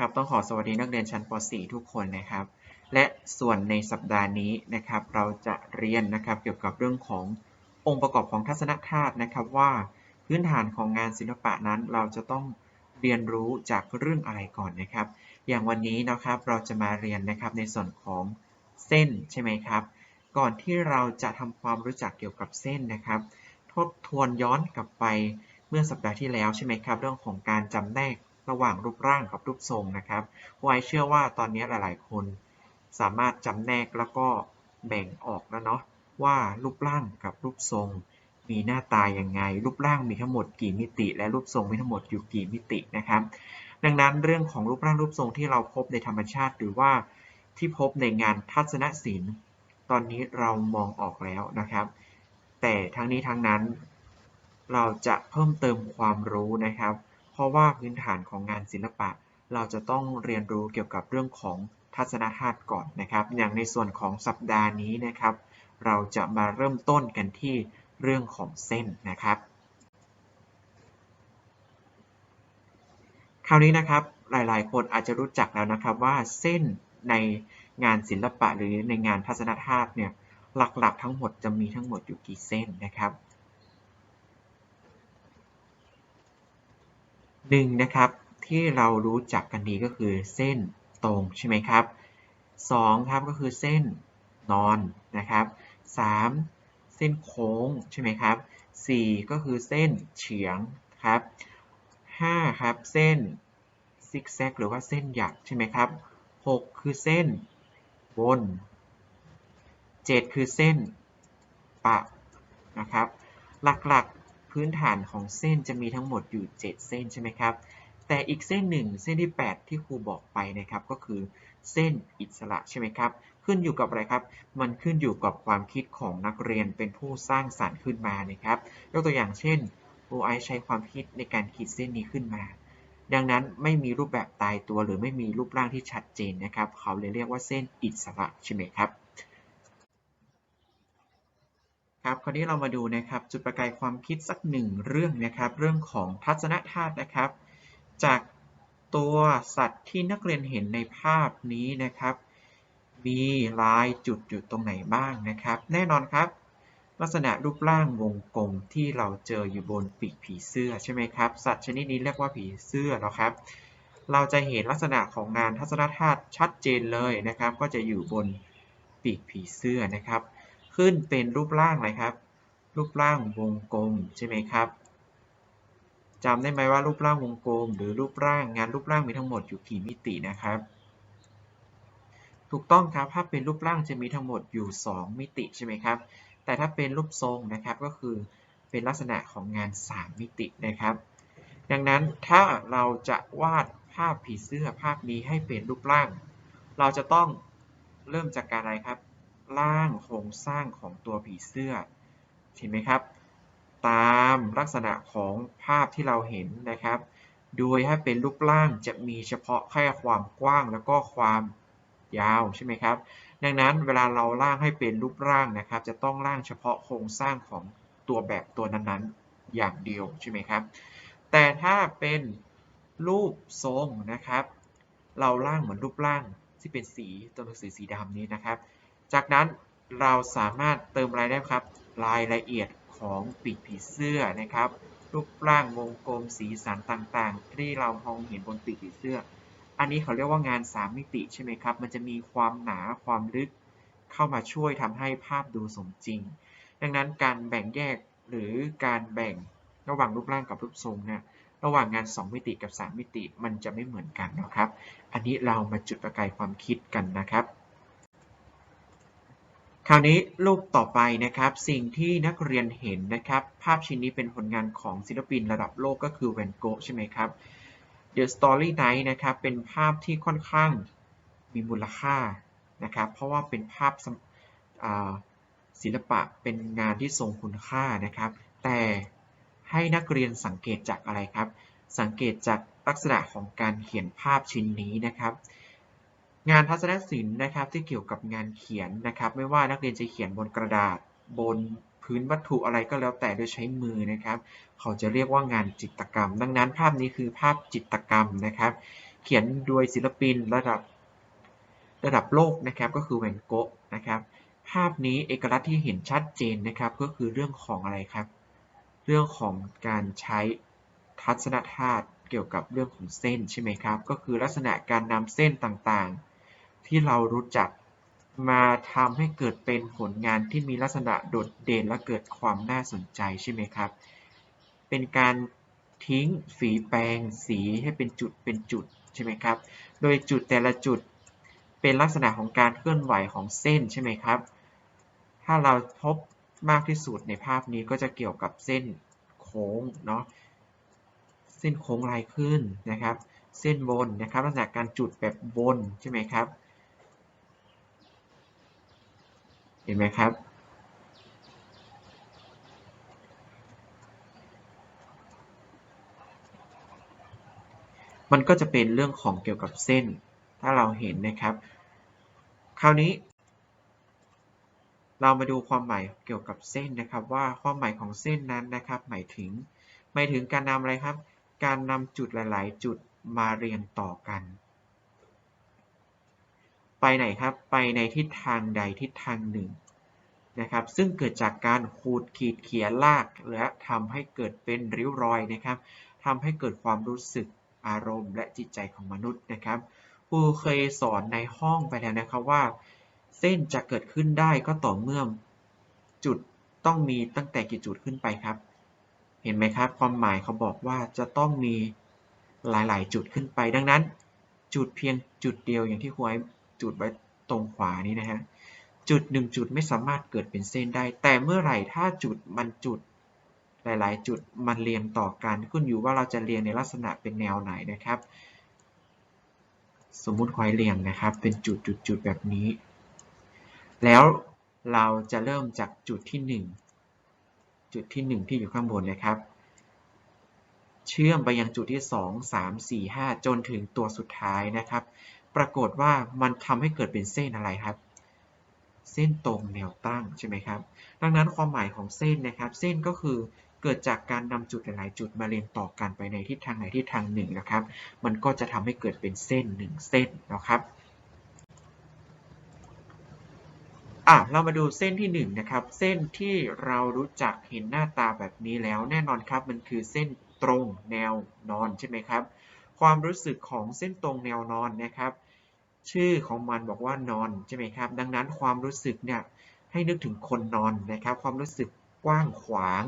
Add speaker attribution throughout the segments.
Speaker 1: ครับต้องขอสวัสดีนักเรียนชั้นป .4 ทุกคนนะครับ และส่วนในสัปดาห์นี้นะครับ เราจะเรียนนะครับเกี่ยวกับเรื่องขององค์ประกอบของทัศนคตินะครับว่าพื้นฐานของงานศิลปะนั้นเราจะต้องเรียนรู้จากเรื่องอะไรก่อนนะครับ อย่างวันนี้นะครับเราจะมาเรียนนะครับในส่วนของเส้นใช่ไหมครับ ก่อนที่เราจะทำความรู้จักเกี่ยวกับเส้นนะครับ ทบทวนย้อนกลับไปเมื่อสัปดาห์ที่แล้วใช่ไหมครับ เรื่องของการจำแนก ระหว่างรูปร่างกับรูปทรงนะครับไว้เชื่อว่าตอนนี้หลายๆ คนสามารถจำแนกแล้วก็แบ่งออกแล้วเนาะว่ารูปร่างกับรูปทรง มีหน้าตาอย่างไง รูปร่างมีทั้งหมดกี่มิติ และรูปทรงมีทั้งหมดอยู่กี่มิตินะครับ ดังนั้นเรื่องของรูปร่างรูปทรงที่เราพบในธรรมชาติ หรือว่าที่พบในงานทัศนศิลป์ ตอนนี้เรามองออกแล้วนะครับ แต่ทั้งนี้ทั้งนั้น เราจะเพิ่มเติมความรู้นะครับ เพราะว่าพื้นฐานของงานศิลปะ เราจะต้องเรียนรู้เกี่ยวกับเรื่องของทัศนคติก่อนนะครับ อย่างในส่วนของสัปดาห์นี้นะครับ เราจะมาเริ่มต้นกันที่เรื่องของเส้นนะครับ คราวนี้นะครับหลายๆ คนอาจจะรู้จักแล้วนะครับว่าเส้นในงานศิลปะหรือในงานทัศนคติเนี่ยหลักๆ ทั้งหมดจะมีทั้งหมดอยู่กี่เส้นนะครับ หนึ่งนะครับที่เรารู้จักกันดีก็คือเส้นตรงใช่ไหมครับสองครับก็คือเส้นนอนนะครับสามเส้นโค้งใช่ไหมครับสี่ก็คือเส้นเฉียงครับห้าครับเส้นซิกแซกหรือว่าเส้นหยักใช่ไหมครับหกคือเส้นบนเจ็ดคือเส้นปะนะครับหลักๆ พื้นฐานของเส้นจะมีทั้งหมดอยู่ 7 เส้นใช่ไหมครับ แต่อีกเส้นหนึ่งเส้นที่ 8 ที่ครูบอกไปนะครับ ก็คือเส้นอิสระใช่ไหมครับ ขึ้นอยู่กับอะไรครับ มันขึ้นอยู่กับความคิดของนักเรียนเป็นผู้สร้างสรรค์ขึ้นมานะครับ ยกตัวอย่างเช่นครูไอใช้ความคิดในการขีดเส้นนี้ขึ้นมา ดังนั้นไม่มีรูปแบบตายตัวหรือไม่มีรูปร่างที่ชัดเจนนะครับ เขาเลยเรียกว่าเส้นอิสระใช่ไหมครับ ครับคราวนี้เรามาดูนะครับจุดประกายความคิดสักหนึ่งเรื่องนะครับ เรื่องของทัศนธาตุนะครับ จากตัวสัตว์ที่นักเรียนเห็นในภาพนี้นะครับ มีลายจุดอยู่ตรงไหนบ้างนะครับ แน่นอนครับ ลักษณะรูปร่างวงกลมที่เราเจออยู่บนปีกผีเสื้อใช่ไหมครับ สัตว์ชนิดนี้เรียกว่าผีเสื้อนะครับ เราจะเห็นลักษณะของงานทัศนธาตุชัดเจนเลยนะครับ ก็จะอยู่บนปีกผีเสื้อนะครับ ขึ้นเป็นรูปร่างอะไรครับ รูปร่างวงกลมใช่ไหมครับจำได้ไหมว่ารูปร่างวงกลม หรือรูปร่างงานรูปร่างมีทั้งหมดอยู่กี่มิตินะครับ ถูกต้องครับถ้าเป็นรูปร่างจะมีทั้งหมดอยู่ 2 มิติใช่ไหมครับ แต่ถ้าเป็นรูปทรงนะครับก็คือเป็นลักษณะของงาน 3 มิตินะครับ ดังนั้นถ้าเราจะวาดภาพผีเสื้อภาพนี้ให้เป็นรูปร่าง เราจะต้องเริ่มจากการอะไรครับ ร่างโครงสร้างของตัวผีเสื้อเห็นไหมครับ ตามลักษณะของภาพที่เราเห็นนะครับ โดยถ้าเป็นรูปร่างจะมีเฉพาะแค่ความกว้างแล้วก็ความยาวใช่ไหมครับ ดังนั้นเวลาเราร่างให้เป็นรูปร่างนะครับ จะต้องร่างเฉพาะโครงสร้างของตัวแบบตัวนั้นๆ อย่างเดียวใช่ไหมครับ แต่ถ้าเป็นรูปทรงนะครับ เราร่างเหมือนรูปร่างที่เป็นสีตัวหนังสือสีดำนี้นะครับ จากนั้นเราสามารถเติมรายได้ครับ รายละเอียดของปีกผีเสื้อนะครับ รูปร่างวงกลมสีสันต่างๆ ที่เรามองเห็นบนปีกผีเสื้อ อันนี้เขาเรียกว่างาน 3 มิติใช่ไหมครับ มันจะมีความหนาความลึกเข้ามาช่วยทำให้ภาพดูสมจริง ดังนั้นการแบ่งแยกหรือการแบ่งระหว่างรูปร่างกับรูปทรงเนี่ยระหว่างงาน 2 มิติกับ 3 มิติมันจะไม่เหมือนกันนะครับ อันนี้เรามาจุดประกายความคิดกันนะครับ คราวนี้รูปต่อไปนะครับ สิ่งที่นักเรียนเห็นนะครับ ภาพชิ้นนี้เป็นผลงานของศิลปินระดับโลกก็คือแวนโกะใช่ไหมครับ The Story Night นะครับ เป็นภาพที่ค่อนข้างมีมูลค่านะครับ เพราะว่าเป็นภาพศิลปะเป็นงานที่ทรงคุณค่านะครับ แต่ให้นักเรียนสังเกตจากอะไรครับ สังเกตจากลักษณะของการเขียนภาพชิ้นนี้นะครับ งานทัศนศิลป์นะครับที่เกี่ยวกับงานเขียนนะครับ ไม่ว่านักเรียนจะเขียนบนกระดาษบนพื้นวัตถุอะไรก็แล้วแต่โดยใช้มือนะครับ เขาจะเรียกว่างานจิตรกรรม ดังนั้นภาพนี้คือภาพจิตรกรรมนะครับ เขียนโดยศิลปินระดับระดับโลกนะครับ ก็คือแวนโกะนะครับ ภาพนี้เอกลักษณ์ที่เห็นชัดเจนนะครับ ก็คือเรื่องของอะไรครับ เรื่องของการใช้ทัศนธาตุเกี่ยวกับเรื่องของเส้นใช่ไหมครับ ก็คือลักษณะการนำเส้นต่างๆ ที่เรารู้จัก มาทำให้เกิดเป็นผลงานที่มีลักษณะโดดเด่นและเกิดความน่าสนใจใช่ไหมครับ เป็นการทิ้งฝีแปรงสีให้เป็นจุดเป็นจุดใช่ไหมครับ โดยจุดแต่ละจุดเป็นลักษณะของการเคลื่อนไหวของเส้นใช่ไหมครับ ถ้าเราพบมากที่สุดในภาพนี้ก็จะเกี่ยวกับเส้นโค้งเนาะ เส้นโค้งลายขึ้นนะครับ เส้นบนนะครับ ลักษณะการจุดแบบบนใช่ไหมครับ เห็นไหมครับ มันก็จะเป็นเรื่องของเกี่ยวกับเส้น ถ้าเราเห็นนะครับ คราวนี้ เรามาดูความหมายเกี่ยวกับเส้นนะครับ ว่าความหมายของเส้นนั้นนะครับ หมายถึงหมายถึงการนำอะไรครับ การนำจุดหลาย ๆ จุดมาเรียงต่อกัน ไปไหนครับ ไปในทิศทางใดทิศทางหนึ่งนะครับ ซึ่งเกิดจากการขูดขีดเขียนลาก และทำให้เกิดเป็นริ้วรอยนะครับทำให้เกิดความรู้สึกอารมณ์ และจิตใจของมนุษย์นะครับครูเคยสอนในห้องไปแล้วนะครับว่า เส้นจะเกิดขึ้นได้ก็ต่อเมื่อจุดต้องมีตั้งแต่กี่จุดขึ้นไปครับ เห็นไหมครับ ความหมายเขาบอกว่าจะต้องมีหลาย ๆ จุดขึ้นไป ดังนั้น จุดเพียงจุดเดียวอย่างที่ครูไว้ จุดไว้ตรงขวานี้นะฮะจุดหนึ่งจุดไม่สามารถเกิดเป็นเส้นได้ แต่เมื่อไหร่ถ้าจุดมันจุด หลาย ๆ จุดมันเรียงต่อกันขึ้นอยู่ว่าเราจะเรียงในลักษณะเป็นแนวไหนนะครับ สมมุติคอยเรียงนะครับ เป็นจุดจุดจุดแบบนี้ แล้วเราจะเริ่มจากจุดที่ 1 จุดที่ 1 ที่อยู่ข้างบนนะครับ เชื่อมไปยังจุดที่ 2 3 4 5 จนถึงตัวสุดท้ายนะครับ ปรากฏว่ามันทำให้เกิดเป็นเส้นอะไรครับ เส้นตรงแนวตั้งใช่ไหมครับ ดังนั้นความหมายของเส้นนะครับ เส้นก็คือเกิดจากการนำจุดหลายๆจุดมาเรียงต่อกันไปในทิศทางไหนทิศทางหนึ่งนะครับ มันก็จะทำให้เกิดเป็นเส้นหนึ่งเส้นนะครับอะเรามาดูเส้นที่1นนะครับ เส้นที่เรารู้จักเห็นหน้าตาแบบนี้แล้วแน่นอนครับ มันคือเส้นตรงแนวนอนใช่ไหมครับ ความรู้สึกของเส้นตรงแนวนอนนะครับ ชื่อของมันบอกว่านอนใช่ไหมครับ ดังนั้นความรู้สึกเนี่ยให้นึกถึงคนนอนนะครับ ความรู้สึกกว้างขวาง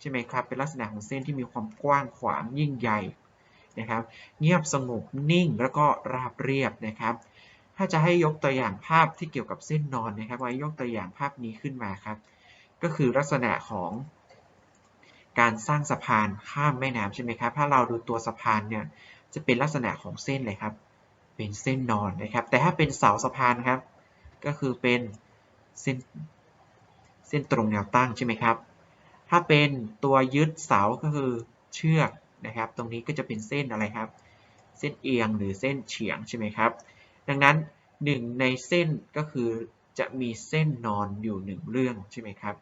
Speaker 1: ใช่ไหมครับ เป็นลักษณะของเส้นที่มีความกว้างขวางยิ่งใหญ่นะครับ เงียบสงบนิ่งแล้วก็ราบเรียบนะครับ ถ้าจะให้ยกตัวอย่างภาพที่เกี่ยวกับเส้นนอนนะครับไว้ยกตัวอย่างภาพนี้ขึ้นมาครับ ก็คือลักษณะของการสร้างสะพานข้ามแม่น้ำใช่ไหมครับ ถ้าเราดูตัวสะพานเนี่ยจะเป็นลักษณะของเส้นเลยครับ เป็นเส้นนอนนะครับ แต่ถ้าเป็นเสาสะพานครับ ก็คือเป็นเส้นเส้นตรงแนวตั้งใช่ไหมครับ ถ้าเป็นตัวยึดเสาก็คือเชือกนะครับ ตรงนี้ก็จะเป็นเส้นอะไรครับ เส้นเอียงหรือเส้นเฉียงใช่ไหมครับ ดังนั้นหนึ่งในเส้นก็คือจะมีเส้นนอนอยู่หนึ่งเรื่องใช่ไหมครับ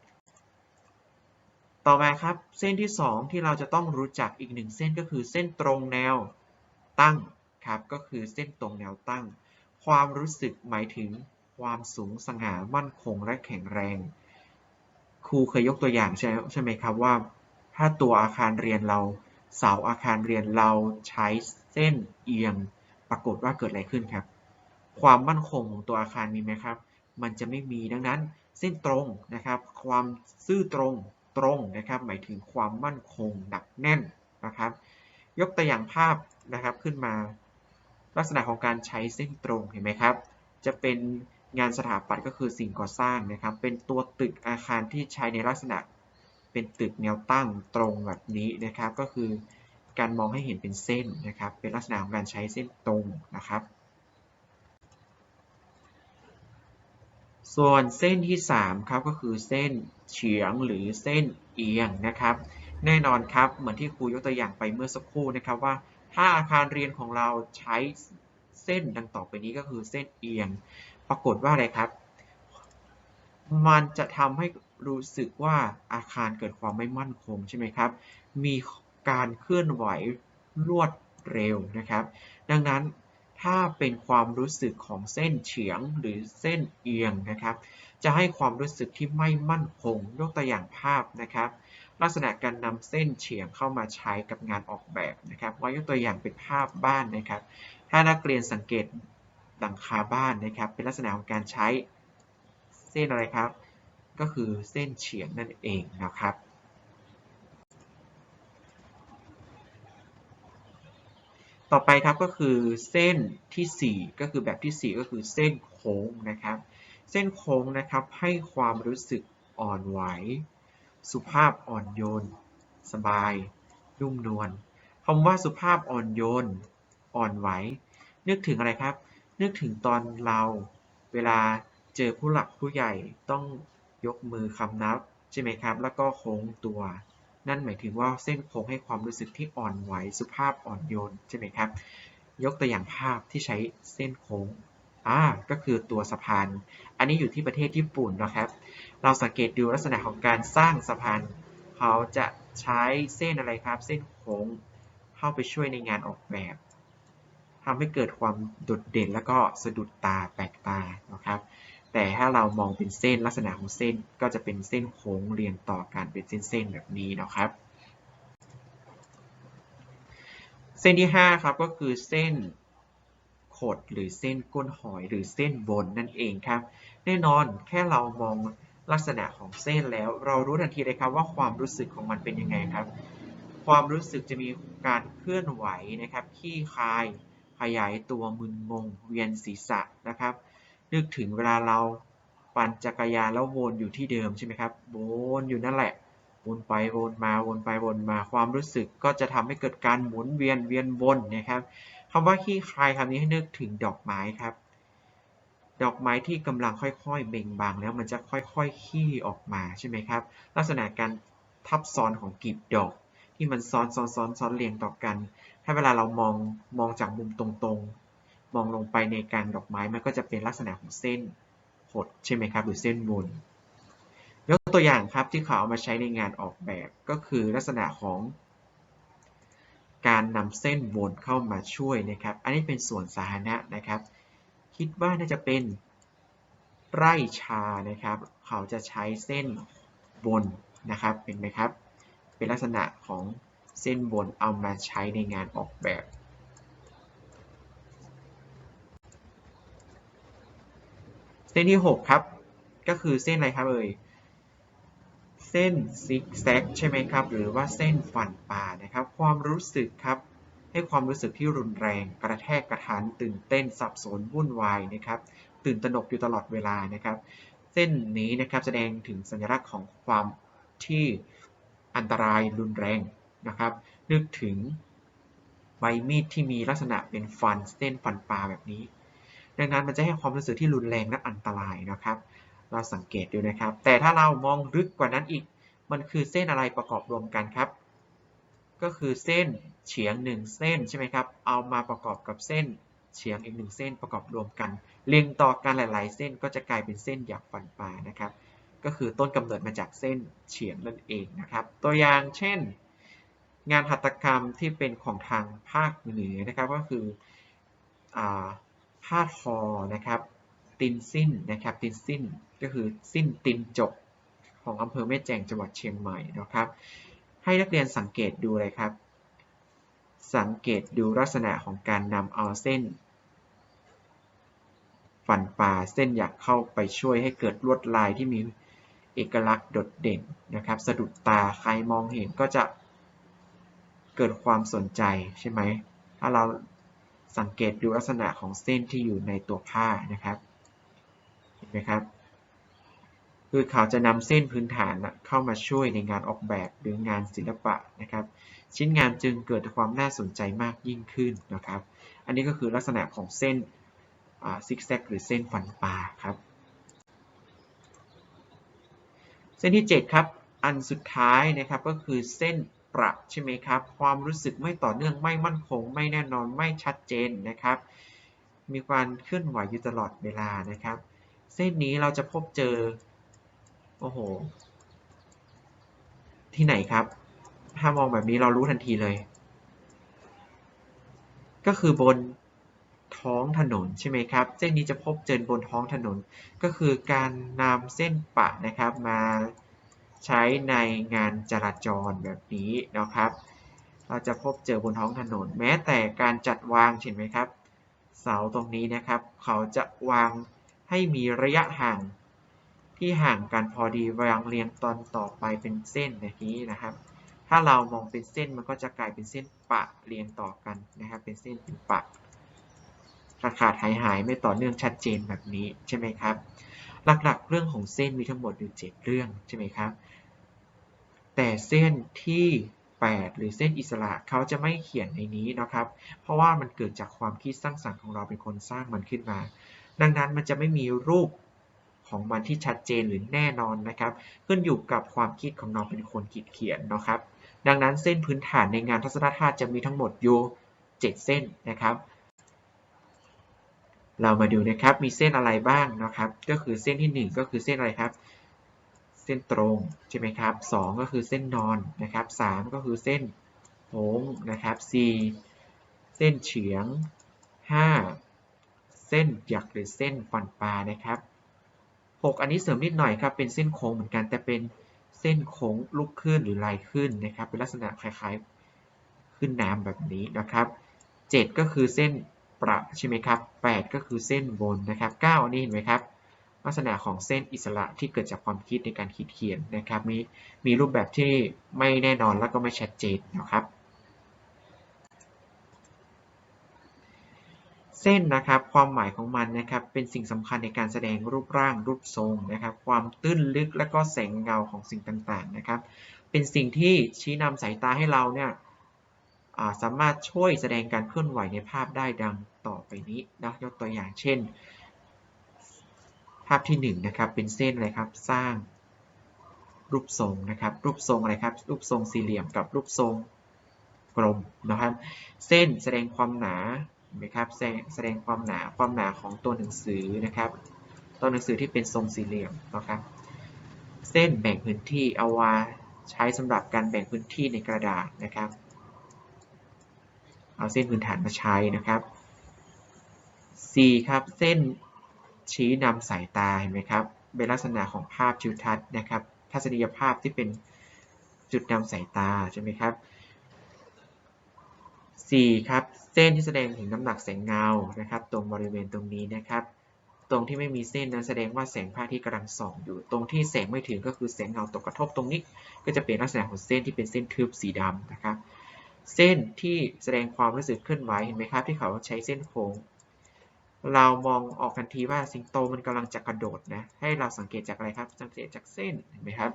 Speaker 1: ต่อมาครับเส้นที่ 2 ที่เราจะต้องรู้จักอีกหนึ่งเส้นก็คือเส้นตรงแนวตั้ง ครับก็คือเส้นตรงแนวตั้ง ความรู้สึกหมายถึงความสูงสง่ามั่นคงและแข็งแรง ครูเคยยกตัวอย่างใช่ใช่ไหมครับว่า ถ้าตัวอาคารเรียนเราเสาอาคารเรียนเราใช้เส้นเอียง ปรากฏว่าเกิดอะไรขึ้นครับ ความมั่นคงของตัวอาคารมีไหมครับ มันจะไม่มีดังนั้นเส้นตรงนะครับ ความซื่อตรงตรงนะครับ หมายถึงความมั่นคงหนักแน่นนะครับ ยกตัวอย่างภาพนะครับขึ้นมา ลักษณะของการใช้เส้นตรงเห็นไหมครับ จะเป็นงานสถาปัตย์ก็คือสิ่งก่อสร้างนะครับ เป็นตัวตึกอาคารที่ใช้ในลักษณะ เป็นตึกแนวตั้งตรงแบบนี้นะครับ ก็คือการมองให้เห็นเป็นเส้นนะครับ เป็นลักษณะของการใช้เส้นตรงนะครับ ส่วนเส้นที่3ครับก็คือเส้นเฉียงหรือเส้นเอียงนะครับ แน่นอนครับเหมือนที่ครูยกตัวอย่างไปเมื่อสักครู่นะครับว่า ถ้าอาคารเรียนของเราใช้เส้นดังต่อไปนี้ก็คือเส้นเอียง ปรากฏว่าอะไรครับ มันจะทำให้รู้สึกว่าอาคารเกิดความไม่มั่นคงใช่ไหมครับ มีการเคลื่อนไหวรวดเร็วนะครับ ดังนั้นถ้าเป็นความรู้สึกของเส้นเฉียงหรือเส้นเอียงนะครับ จะให้ความรู้สึกที่ไม่มั่นคงยกตัวอย่างภาพนะครับ ลักษณะการนำเส้นเฉียงเข้ามาใช้กับงานออกแบบนะครับว่ายกตัวอย่างเป็นภาพบ้านนะครับ ถ้านักเรียนสังเกตหลังคาบ้านนะครับ เป็นลักษณะของการใช้เส้นอะไรครับ ก็คือเส้นเฉียงนั่นเองนะครับต่อไปครับก็คือเส้นทีสี่4 ก็คือแบบที่ 4 ก็คือเส้นโค้งนะครับ เส้นโค้งนะครับให้ความรู้สึกอ่อนไหว สุภาพอ่อนโยน สบาย นุ่มนวลคำว่าสุภาพอ่อนโยน อ่อนไหว นึกถึงอะไรครับ นึกถึงตอนเราเวลาเจอผู้หลักผู้ใหญ่ต้องยกมือคำนับใช่ไหมครับ แล้วก็โค้งตัว นั่นหมายถึงว่าเส้นโค้งให้ความรู้สึกที่อ่อนไหว สุภาพอ่อนโยนใช่ไหมครับ ยกตัวอย่างภาพที่ใช้เส้นโค้ง อ่าก็คือตัวสะพาน อันนี้อยู่ที่ประเทศญี่ปุ่นนะครับ เราสังเกตดูลักษณะของการสร้างสะพานเขาจะใช้เส้นอะไรครับ เส้นโค้งเข้าไปช่วยในงานออกแบบทำให้เกิดความโดดเด่นแล้วก็สะดุดตาแปลกตานะครับ แต่ถ้าเรามองเป็นเส้นลักษณะของเส้นก็จะเป็นเส้นโค้งเรียงต่อกันเป็นเส้นๆแบบนี้นะครับ เส้นที่5ครับก็คือเส้น ขดหรือเส้นก้นหอยหรือเส้นบนนั่นเองครับ แน่นอนแค่เรามองลักษณะของเส้นแล้ว เรารู้ทันทีเลยครับว่าความรู้สึกของมันเป็นยังไงครับ ความรู้สึกจะมีการเคลื่อนไหวนะครับขี้คาย ขยายตัวมึนงง เวียนศีรษะนะครับ นึกถึงเวลาเราปั่นจักรยานแล้ววนอยู่ที่เดิมใช่ไหมครับวนอยู่นั่นแหละวนไปวนมาวนไปวนมาความรู้สึกก็จะทำให้เกิดการหมุนเวียนเวียนวนนะครับ คำว่าขี้คลายคำนี้ให้นึกถึงดอกไม้ครับ ดอกไม้ที่กำลังค่อยๆเบ่งบานแล้วมันจะค่อยๆขี้ออกมาใช่ไหมครับ ลักษณะการทับซ้อนของกลีบดอก ที่มันซ้อนซ้อนซ้อนซ้อนเรียงต่อกัน ถ้าเวลาเรามองมองจากมุมตรงๆ มองลงไปในการดอกไม้มันก็จะเป็นลักษณะของเส้นหดใช่ไหมครับ หรือเส้นวนยกตัวอย่างครับที่เขาเอามาใช้ในงานออกแบบก็คือลักษณะของ การนำเส้นวนเข้ามาช่วยนะครับ อันนี้เป็นส่วนสาธารณะนะครับ คิดว่าน่าจะเป็นไร่ชานะครับ เขาจะใช้เส้นวนนะครับ เห็นไหมครับ เป็นลักษณะของเส้นวนเอามาใช้ในงานออกแบบ เส้นที่ 6 ครับ ก็คือเส้นอะไรครับเอ่ย เส้นซิกแซกใช่ไหมครับ หรือว่าเส้นฟันปลานะครับ ความรู้สึกครับ ให้ความรู้สึกที่รุนแรง กระแทกกระทันตื่นเต้นสับสนวุ่นวายนะครับ ตื่นตระหนกอยู่ตลอดเวลานะครับ เส้นนี้นะครับแสดงถึงสัญลักษณ์ของความที่อันตรายรุนแรงนะครับนึกถึงใบมีดที่มีลักษณะเป็นฟันเส้นฟันปลาแบบนี้ ดังนั้นมันจะให้ความรู้สึกที่รุนแรงและอันตรายนะครับ เราสังเกตดูนะครับ แต่ถ้าเรามองลึกกว่านั้นอีก มันคือเส้นอะไรประกอบรวมกันครับ ก็คือเส้นเฉียงหนึ่งเส้นใช่ไหมครับ เอามาประกอบกับเส้นเฉียงอีกหนึ่งเส้นประกอบรวมกันเรียงต่อกันหลาย ๆ เส้นก็จะกลายเป็นเส้นหยักฟันปลานะครับ ก็คือต้นกำเนิดมาจากเส้นเฉียงนั่นเองนะครับ ตัวอย่างเช่น งานหัตถกรรมที่เป็นของทางภาคเหนือนะครับ ก็คืออผ้าทอนะครับ ตินสิ้นนะครับ ตินสิ้นก็คือสิ้นตินจกของอำเภอแม่แจ่งจังหวัดเชียงใหม่นะครับ ให้นักเรียนสังเกตดูเลยครับ สังเกตดูลักษณะของการนำเอาเส้น ฟันปลาเส้นหยักเข้าไปช่วยให้เกิดลวดลายที่มีเอกลักษณ์โดดเด่นนะครับ สะดุดตาใครมองเห็นก็จะเกิดความสนใจใช่ไหมถ้าเราสังเกตดูลักษณะของเส้นที่อยู่ในตัวผ้านะครับ นไหมครับ คือเขาจะนำเส้นพื้นฐานเข้ามาช่วยในงานออกแบบหรืองานศิลปะนะครับ ชิ้นงานจึงเกิดความน่าสนใจมากยิ่งขึ้นนะครับ อันนี้ก็คือลักษณะของเส้นซิกแซกหรือเส้นฟันปลาครับ เส้นที่ 7 ครับ อันสุดท้ายนะครับก็คือเส้นประใช่ไหมครับ ความรู้สึกไม่ต่อเนื่องไม่มั่นคง ไม่แน่นอนไม่ชัดเจนนะครับ มีการเคลื่อนไหวอยู่ตลอดเวลานะครับ เส้นนี้เราจะพบเจอ โอ้โห ที่ไหนครับ ถ้ามองแบบนี้เรารู้ทันทีเลย ก็คือบนท้องถนนใช่ไหมครับ เส้นนี้จะพบเจอบนท้องถนน ก็คือการนำเส้นปะนะครับมาใช้ในงานจราจรแบบนี้นะครับ เราจะพบเจอบนท้องถนน แม้แต่การจัดวางเห็นไหมครับ เสาตรงนี้นะครับ เขาจะวาง ให้มีระยะห่างที่ห่างกันพอดีวางเรียงตอนต่อไปเป็นเส้นแบบนี้นะครับ ถ้าเรามองเป็นเส้นมันก็จะกลายเป็นเส้นปะเรียงต่อกันนะครับ เป็นเส้นเป็นปะขาดขาดหายหายไม่ต่อเนื่องชัดเจนแบบนี้ใช่ไหมครับ หลักๆ เรื่องของเส้นมีทั้งหมดอยู่7เรื่องใช่ไหมครับ แต่เส้นที่ 8 หรือเส้นอิสระเขาจะไม่เขียนในนี้นะครับ เพราะว่ามันเกิดจากความคิดสร้างสรรค์ของเราเป็นคนสร้างมันขึ้นมา ดังนั้นมันจะไม่มีรูปของมันที่ชัดเจนหรือแน่นอนนะครับ ขึ้นอยู่กับความคิดของเราเป็นคนคิดเขียนนะครับ ดังนั้นเส้นพื้นฐานในงานทัศนธาตจะมีทั้งหมดอยู่7เส้นนะครับ เรามาดูนะครับมีเส้นอะไรบ้างนะครับ ก็คือเส้นที่ 1 ก็คือเส้นอะไรครับ เส้นตรงใช่ไหมครับ2ก็คือเส้นนอนนะครับ3ก็คือเส้นโค้งนะครับ4เส้นเฉียง 5 เส้นหยักหรือเส้นฟันปลานะครับ 6 อันนี้เสริมนิดหน่อยครับเป็นเส้นโค้งเหมือนกันแต่เป็นเส้นโค้งลุกขึ้นหรือลายขึ้นนะครับ เป็นลักษณะคล้ายๆขึ้นน้ำแบบนี้นะครับ 7 ก็คือเส้นประใช่ไหมครับ 8 ก็คือเส้นบนนะครับ 9 อันนี้เห็นไหมครับ ลักษณะของเส้นอิสระที่เกิดจากความคิดในการคิดเขียนนะครับ มีมีรูปแบบที่ไม่แน่นอนและก็ไม่ชัดเจนนะครับ เส้นนะครับความหมายของมันนะครับเป็นสิ่งสำคัญในการแสดงรูปร่างรูปทรงนะครับ ความตื้นลึกและก็แสงเงาของสิ่งต่างๆนะครับ เป็นสิ่งที่ชี้นำสายตาให้เราเนี่ยสามารถช่วยแสดงการเคลื่อนไหวในภาพได้ดังต่อไปนี้นะยกตัวอย่างเช่น ภาพที่1นนะครับเป็นเส้นอะไรครับสร้างรูปทรงนะครับ รูปทรงอะไรครับ รูปทรงสี่เหลี่ยมกับรูปทรงกลมนะครับ เส้นแสดงความหนา ไหมครับแสดงความหนาความหนาของตัวหนังสือนะครับตัวหนังสือที่เป็นทรงสี่เหลี่ยมนะครับ เส้นแบ่งพื้นที่เอาไว้ใช้สำหรับการแบ่งพื้นที่ในกระดาษนะครับ เอาเส้นพื้นฐานมาใช้นะครับ 4 ครับเส้นชี้นำสายตาเห็นไหมครับเป็นลักษณะของภาพทิวทัศน์นะครับ ทัศนียภาพที่เป็นจุดนำสายตาใช่ไหมครับ 4ครับเส้นที่แสดงถึงน้ำหนักแสงเงานะครับ ตรงบริเวณตรงนี้นะครับ ตรงที่ไม่มีเส้นนั้นแสดงว่าแสงพระอาทิตย์กำลังส่องอยู่ ตรงที่แสงไม่ถึงก็คือแสงเงาตกกระทบตรงนี้ ก็จะเป็นลักษณะของเส้นที่เป็นเส้นทึบสีดำนะครับ เส้นที่แสดงความรู้สึกเคลื่อนไหวเห็นไหมครับ ที่เขาใช้เส้นโค้งเรามองออกทันทีว่าสิงโตมันกำลังจะกระโดดนะให้เราสังเกตจากอะไรครับ สังเกตจากเส้นเห็นไหมครับ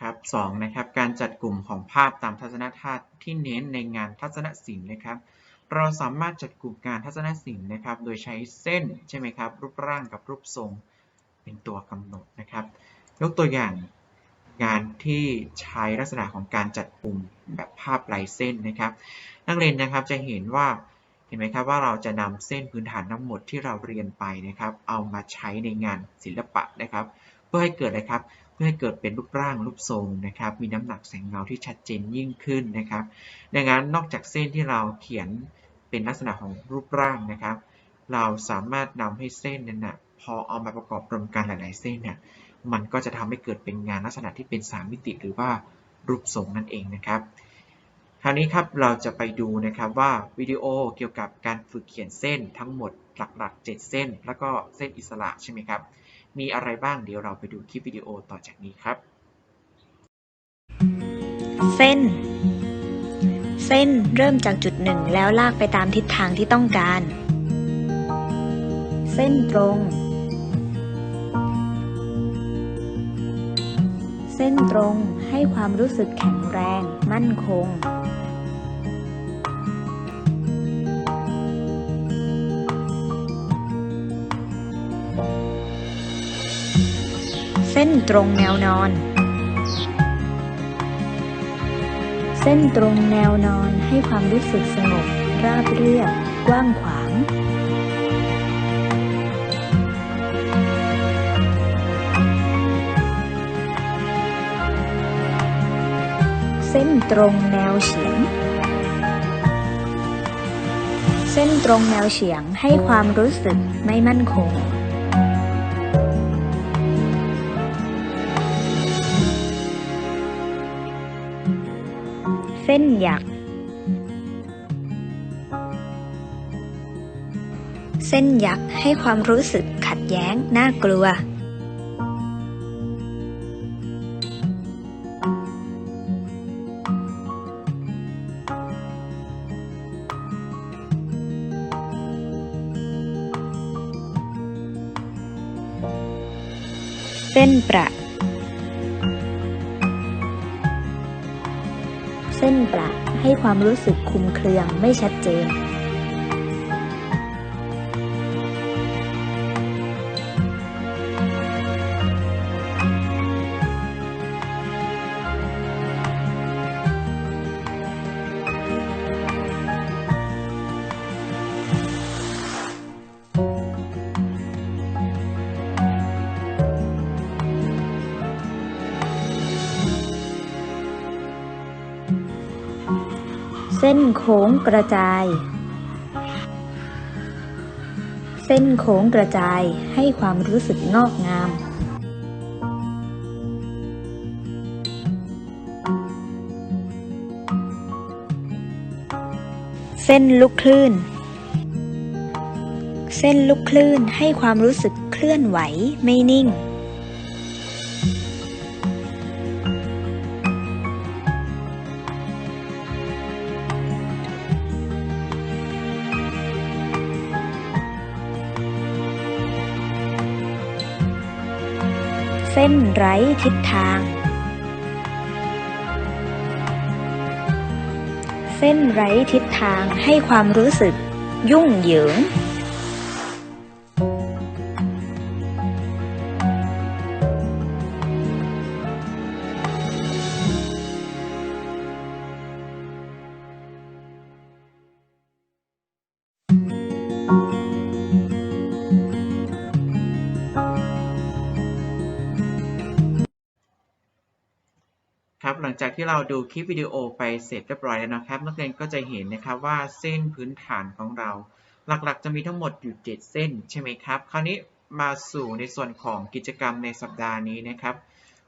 Speaker 1: ครับสองนะครับการจัดกลุ่มของภาพตามทัศนธาตุที่เน้นในงานทัศนศิลป์นะครับ เราสามารถจัดกลุ่มงานทัศนศิลป์นะครับ โดยใช้เส้นใช่ไหมครับ รูปร่างกับรูปทรงเป็นตัวกำหนดนะครับ ยกตัวอย่างงานที่ใช้ลักษณะของการจัดกลุ่มแบบภาพลายเส้นนะครับ นักเรียนนะครับจะเห็นว่าเห็นไหมครับว่าเราจะนำเส้นพื้นฐานทั้งหมดที่เราเรียนไปนะครับ เอามาใช้ในงานศิลปะนะครับ เพื่อให้เกิดอะไรครับ พื่อให้เกิดเป็นรูปร่างรูปทรงนะครับ มีน้ำหนักแสงเงาที่ชัดเจนยิ่งขึ้นนะครับ ดังนั้นนอกจากเส้นที่เราเขียนเป็นลักษณะของรูปร่างนะครับ เราสามารถนำให้เส้นนั้นนะพอเอามาประกอบรวมกันหลาย ๆ เส้นเนี่ยมันก็จะทำให้เกิดเป็นงานลักษณะที่เป็น3มิติหรือว่ารูปทรงนั่นเองนะครับคราวนี้ครับเราจะไปดูนะครับว่าวิดีโอเกี่ยวกับการฝึกเขียนเส้นทั้งหมดหลักๆ 7 เส้น แล้วก็เส้นอิสระใช่ไหมครับ มีอะไรบ้างเดี๋ยวเราไปดูคลิปวิดีโอต่อจากนี้ครับ
Speaker 2: เส้น เส้นเริ่มจากจุดหนึ่งแล้วลากไปตามทิศทางที่ต้องการ เส้นตรง เส้นตรงให้ความรู้สึกแข็งแรง มั่นคง ส้นตรงแนวนอน เส้นตรงแนวนอนให้ความรู้สึกสงบ ราบเรียบ กว้างขวางเเส้นตรงแนวเฉียง เส้นตรงแนวเฉียงให้ความรู้สึกไม่มั่นคง ส้นหยัก เส้นหยักให้ความรู้สึกขัดแย้งน่ากลัว เส้นประ เส้นประให้ความรู้สึกคลุมเครือไม่ชัดเจน ส้นโค้งกระจาย เส้นโค้งกระจายให้ความรู้สึกงอกงาม เส้นลูกคลื่น เส้นลูกคลื่นให้ความรู้สึกเคลื่อนไหวไม่นิ่ง นไร้ทิศทาง เส้นไร้ทิศทางให้ความรู้สึกยุ่งเหยิง
Speaker 1: จากที่เราดูคลิปวิดีโอไปเสร็จเรียบร้อยแล้วนะครับ นักเรียนก็จะเห็นนะครับว่าเส้นพื้นฐานของเรา หลักๆ จะมีทั้งหมดอยู่ 7 เส้นใช่ไหมครับ คราวนี้มาสู่ในส่วนของกิจกรรมในสัปดาห์นี้นะครับ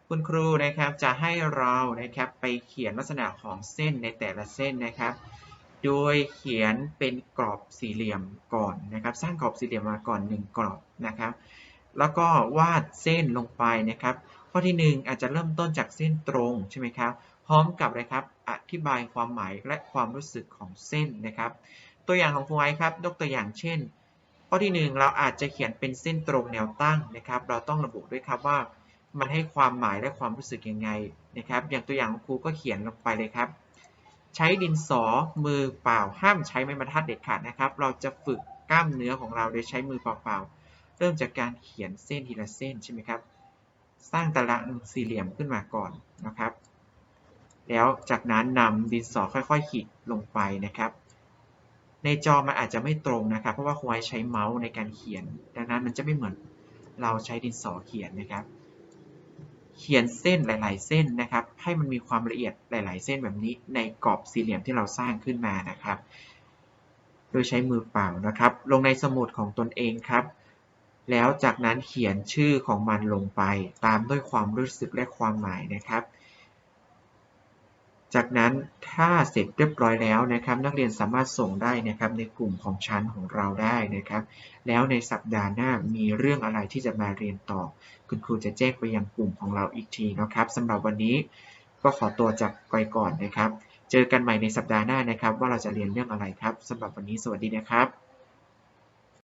Speaker 1: คุณครูนะครับจะให้เรานะครับไปเขียนลักษณะของเส้นในแต่ละเส้นนะครับ โดยเขียนเป็นกรอบสี่เหลี่ยมก่อนนะครับ สร้างกรอบสี่เหลี่ยมมาก่อน 1 กรอบนะครับ แล้วก็วาดเส้นลงไปนะครับข้อที่ 1 อาจจะเริ่มต้นจากเส้นตรงใช่ไหมครับ พร้อมกับนะครับอธิบายความหมายและความรู้สึกของเส้นนะครับ ตัวอย่างของครูไอครับยกตัวอย่างเช่น ข้อที่ 1 เราอาจจะเขียนเป็นเส้นตรงแนวตั้งนะครับ เราต้องระบุด้วยครับว่ามันให้ความหมายและความรู้สึกยังไงนะครับ อย่างตัวอย่างของครูก็เขียนลงไปเลยครับ ใช้ดินสอมือเปล่าห้ามใช้ไม้บรรทัดเด็ดขาดนะครับ เราจะฝึกกล้ามเนื้อของเราโดยใช้มือเปล่าๆเริ่มจากการเขียนเส้นทีละเส้นใช่ไหมครับ สร้างตารางสี่เหลี่ยมขึ้นมาก่อนนะครับ แล้วจากนั้นนำดินสอค่อยๆ ขีดลงไปนะครับ ในจอมันอาจจะไม่ตรงนะครับ เพราะว่าครูไว้ใช้เมาส์ในการเขียน ดังนั้นมันจะไม่เหมือนเราใช้ดินสอเขียนนะครับ เขียนเส้นหลาย ๆ เส้นนะครับ ให้มันมีความละเอียดหลาย ๆ เส้นแบบนี้ในกรอบสี่เหลี่ยมที่เราสร้างขึ้นมานะครับ โดยใช้มือเปล่านะครับ ลงในสมุดของตนเองครับ แล้วจากนั้นเขียนชื่อของมันลงไป ตามด้วยความรู้สึกและความหมายนะครับ จากนั้นถ้าเสร็จเรียบร้อยแล้วนะครับ นักเรียนสามารถส่งได้นะครับในกลุ่มของชั้นของเราได้นะครับ แล้วในสัปดาห์หน้ามีเรื่องอะไรที่จะมาเรียนต่อ คุณครูจะแจ้งไปยังกลุ่มของเราอีกทีนะครับสำหรับวันนี้ก็ขอตัวจากไปก่อนนะครับ เจอกันใหม่ในสัปดาห์หน้านะครับ ว่าเราจะเรียนเรื่องอะไรครับสำหรับวันนี้สวัสดีนะครับ